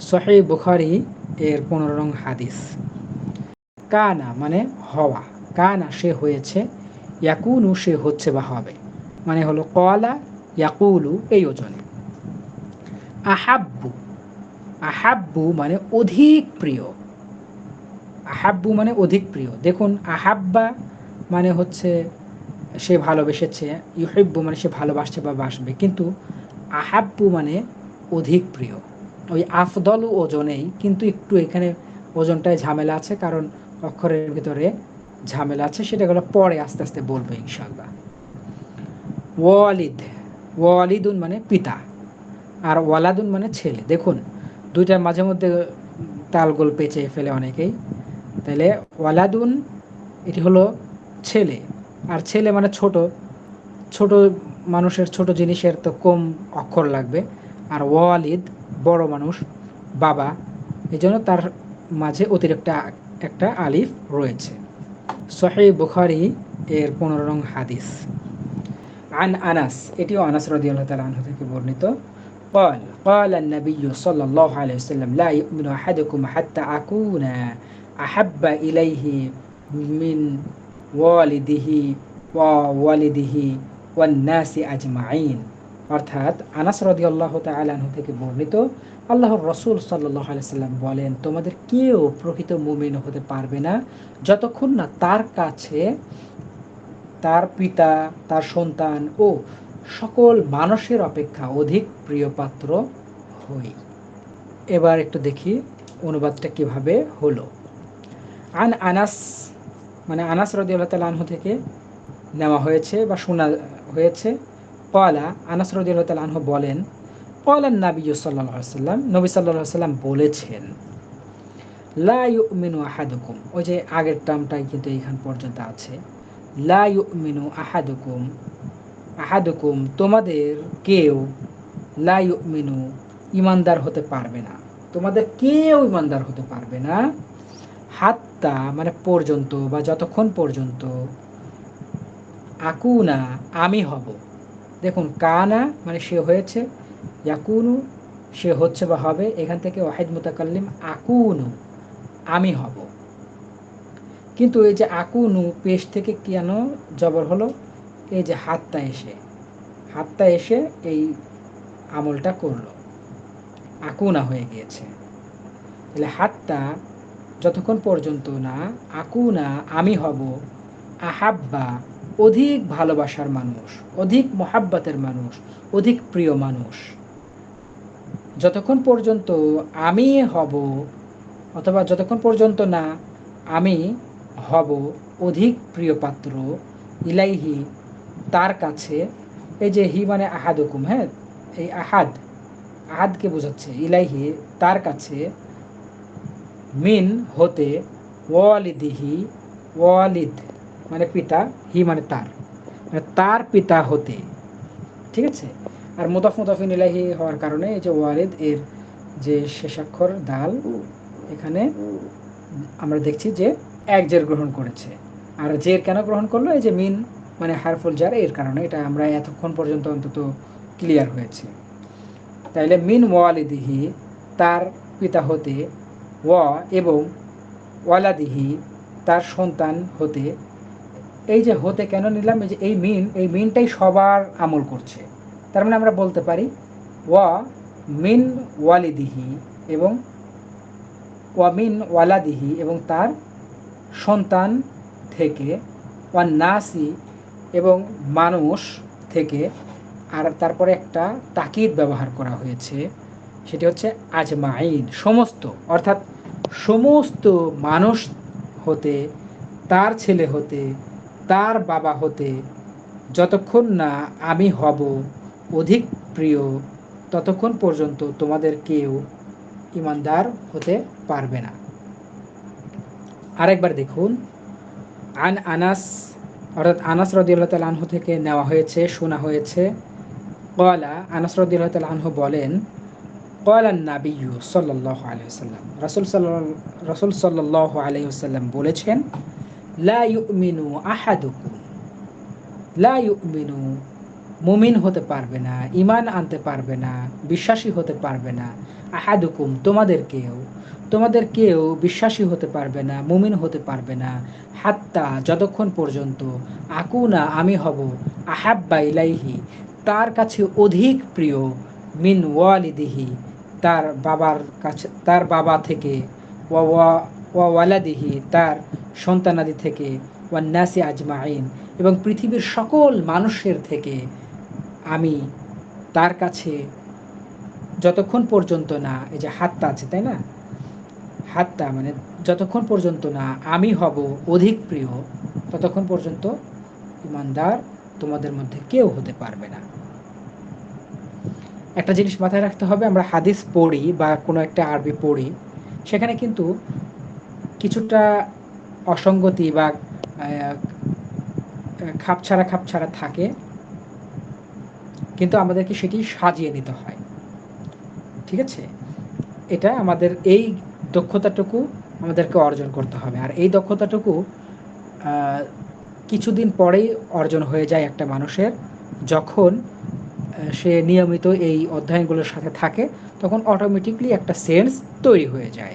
সহি বুখারি এর পনেরো রং হাদিস। কানা মানে হওয়া। কানা সে হয়েছে, ইয়াকুনু সে হচ্ছে বা হবে। মানে হলো কলা ইয়াকুলু, এই ওজনে। আহাব্বু। আহাব্বু মানে অধিক প্রিয়। আহাব্বু মানে অধিক প্রিয়। দেখুন, আহাব্বা মানে হচ্ছে সে ভালোবেসেছে, ইউহিব্বু মানে সে ভালোবাসছে বা বাসবে। কিন্তু আহাব্বু মানে অধিক প্রিয়। ওই আফদল ওজনেই কিন্তু একটু এখানে ওজনটায় ঝামেলা আছে, কারণ অক্ষরের ভিতরে ঝামেলা আছে সেটা সেটাগুলো পরে আস্তে আস্তে বলব ইনশাল্লাহ ওয়ালিদ, ওয়ালিদুন মানে পিতা, আর ওয়ালাদুন মানে ছেলে। দেখুন দুইটার মাঝে মধ্যে তালগোল পেঁচে ফেলে অনেকেই। তাহলে ওয়ালাদুন, এটি হলো ছেলে, আর ছেলে মানে ছোট ছোট মানুষের, ছোট জিনিসের তো কম অক্ষর লাগবে। আর ওয়ালিদ বড় মানুষ বাবা এই জন্য তার মাঝে অতিরিক্ত একটা আলিফ রয়েছে সহি বুখারি এর পনেরো রং হাদিস আন আনাস এটিও আনাস রদিয়াল্লাহ তালা আনহু থেকে বর্ণিত قال قال النبي صلى الله عليه وسلم لا يؤمن أحدكم حتى أكون أحب إليه من والده ووالده والناس أجمعين অর্থাৎ আনাস রদি আল্লাহ তালাহু থেকে বর্ণিত, আল্লাহর রসুল সাল্লাহ সাল্লাম বলেন, তোমাদের কেউ প্রকৃত মুমিন হতে পারবে না। যতক্ষণ না তার কাছে তার পিতা, তার সন্তান ও সকল মানুষের অপেক্ষা অধিক প্রিয় পাত্র হই। এবার একটু দেখি অনুবাদটা কীভাবে হলো। আন আনাস মানে আনাস রদি আল্লাহ তালাহ থেকে নেওয়া হয়েছে বা শোনা হয়েছে। কলা আনাস রদি আল্লাহ তালাহ বলেন কলান নাবি সাল্লাহ সাল্লাম নবী সাল্লাহ সাল্লাম বলেছেন, লা ইউমিনু আহাদুকুম, ওই যে আগের টার্মটাই কিন্তু এইখান পর্যন্ত আছে, লা ইউমিনু আহাদুকুম আহাদুকুম তোমাদের কেউ লা ইউমিনু ইমানদার হতে পারবে না, তোমাদের কেউ ইমানদার হতে পারবে না, হাত্তা মানে পর্যন্ত বা যতক্ষণ পর্যন্ত আকুনা আমি হব। দেখুন, কানা মানে সে হয়েছে, ইয়াকুনু, সে হচ্ছে বা হবে, এখান থেকে ওয়াহিদ মুতাকাল্লিম, আকুনু, আমি হব। কিন্তু এই যে আকুনু, পেশ থেকে কেন জবর হলো? এই যে হাতটা এসে হাতটা এসে এই আমলটা করল। আকুনা হয়ে গিয়েছে। তাহলে হাতটা যতক্ষণ পর্যন্ত না, আকুনা আমি হব, আহাব্বা অধিক ভালোবাসার মানুষ, অধিক মহাব্বাতের মানুষ, অধিক প্রিয় মানুষ। যতক্ষণ পর্যন্ত আমি হব অথবা যতক্ষণ পর্যন্ত না আমি হব অধিক প্রিয় পাত্র ইলাইহি, তার কাছে এই যে হি মানে আহাদ হুকুম হ্যাঁ? এই আহাদ, আহাদকে বোঝাচ্ছে, ইলাইহি, তার কাছে মিন হতে ওয়ালিদিহি, ওয়ালিদ। মানে পিতা, হি মানে তার। মানে তার পিতা হতে। ঠিক আছে? আর মুদাফ মুদাফিন ইলাহি হওয়ার কারণে এই যে ওয়ালিদ এর যে শেষাক্ষর দাল, এখানে আমরা দেখছি যে এক জের গ্রহণ করেছে। আর জের কেন গ্রহণ করল? এই যে মিন মানে হারফুল জার এর কারণে। এটা আমরা এতক্ষণ পর্যন্ত অন্তত ক্লিয়ার হয়েছে। তাইলে মিন ওয়ালিদিহি, তার পিতা হতে, ওয়া এবং ওয়ালাদিহি, তার সন্তান হতে এই যে হতে কেন নিলাম, এই যে এই মিন এই মিনটাই সবার আমল করছে। তার মানে আমরা বলতে পারি, ওয়া মিন ওয়ালিদিহি এবং ওয়া মিন ওয়ালাদিহি এবং তার সন্তান থেকে, ওয়া নাসি এবং মানুষ থেকে, আর তারপরে একটা তাকিদ ব্যবহার করা হয়েছে, সেটি হচ্ছে আজমাইন, সমস্ত, অর্থাৎ সমস্ত মানুষ হতে, তার ছেলে হতে তার বাবা হতে যতক্ষণ না আমি হব অধিক প্রিয়, ততক্ষণ পর্যন্ত তোমাদের কেউ ইমানদার হতে পারবে না। আরেকবার দেখুন। আন আনাস, অর্থাৎ আনাস রদিউল্লাহ তাল আনহু থেকে নেওয়া হয়েছে, শোনা হয়েছে। কলা আনাস রদিউল্লাহ তাল আনহু বলেন কলান নাবিয়ু সাল্লাহ আলহিহাল্লাম রসুল সাল্লাহ রসুল সাল্লাহ আলহিহাল্লাম বলেছেন লা ইউমিনু আহাদুকুম। লা ইউমিনু মুমিন হতে পারবে না ইমান আনতে পারবে না, বিশ্বাসী হতে পারবে না। আহাদুকুম, তোমাদের কেউ তোমাদের কেউ বিশ্বাসী হতে পারবে না, মুমিন হতে পারবে না। হাত্তা, যতক্ষণ পর্যন্ত আকুনা, আমি হব আহাব্বা ইলাইহি, তার কাছে অধিক প্রিয়, মিন ওয়ালিদিহি, তার বাবার কাছে, তার বাবা থেকে ওয়া ওয়ালাদিহি, তার সন্তানাদি থেকে ওয়ান্নাসি আজমাইন, এবং পৃথিবীর সকল মানুষের থেকে আমি তার কাছে যতক্ষণ পর্যন্ত না, এই যে হাতটা আছে, তাই না? হাতটা মানে যতক্ষণ পর্যন্ত না আমি হব অধিক প্রিয়, ততক্ষণ পর্যন্ত ইমানদার তোমাদের মধ্যে কেউ হতে পারবে না। একটা জিনিস মাথায় রাখতে হবে, আমরা হাদিস পড়ি বা কোনো একটা আরবি পড়ি, সেখানে কিন্তু কিছুটা অসঙ্গতি বা খাপছাড়া খাপছাড়া থাকে। কিন্তু আমাদেরকে সেটি সাজিয়ে নিতে হয়। ঠিক আছে? এটা আমাদের এই দক্ষতাটুকু আমাদেরকে অর্জন করতে হবে। আর এই দক্ষতাটুকু কিছুদিন পরেই অর্জন হয়ে যায় একটা মানুষের। যখন সে নিয়মিত এই অধ্যয়নগুলোর সাথে থাকে, তখন অটোমেটিকলি একটা সেন্স তৈরি হয়ে যায়।